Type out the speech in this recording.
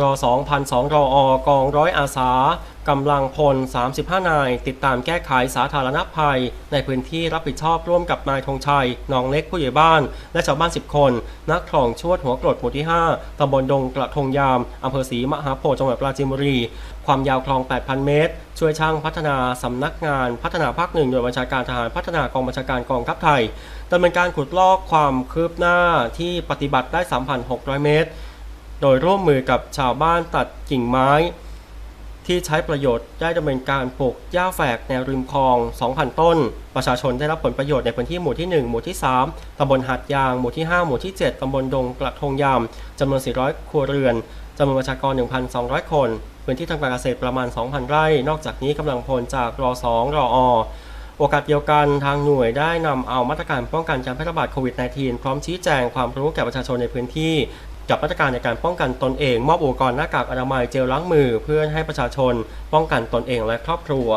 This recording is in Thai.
รอ2,200รออกองร้อยอาสากำลังพล 35 นาย ติดตามแก้ไขสาธารณภัย ในพื้นที่รับผิดชอบร่วมกับนายธงชัยหนองเล็กผู้ใหญ่บ้าน และชาวบ้าน 10 คน นักคลองชวดหัวกรดหมู่ที่ 5ตำบลดงกระทงยามอำเภอศรีมหาโพธิ์จังหวัดปราจีนบุรี ความยาวคลอง 8,000 เมตร ช่วยช่างพัฒนาสำนักงานพัฒนาภาคหนึ่งโดยบัญชาการทหารพัฒนากองบัญชาการกองทัพไทยดำเนินการขุดลอกความคืบหน้าที่ปฏิบัติได้ 3,600 เมตร โดยร่วมมือกับชาวบ้านตัดกิ่งไม้ ที่ใช้ประโยชน์ได้ดำเนินการปลูกหญ้าแฝกแนวริมคลอง 2,000 ต้น ประชาชนได้รับผลประโยชน์ในพื้นที่หมู่ที่ 1 หมู่ที่ 3 ตำบลหาดยาง หมู่ที่ 5 หมู่ที่ 7 ตำบลดงกระทงยามจำนวน 400 ครัวเรือนจำนวนประชากร 1,200 คน พื้นที่ทางการเกษตรประมาณ 2,000 ไร่ นอกจากนี้กำลังพลจากรอ2รออโอกาสเดียวกันทางหน่วยได้นำเอามาตรการป้องกันการแพร่ระบาดโควิด -19 พร้อมชี้แจงความรู้แก่ประชาชนในพื้นที่ กับมาตรการในการป้องกันตนเอง มอบอุปกรณ์หน้ากากอนามัยเจลล้างมือ เพื่อให้ประชาชนป้องกันตนเองและครอบครัว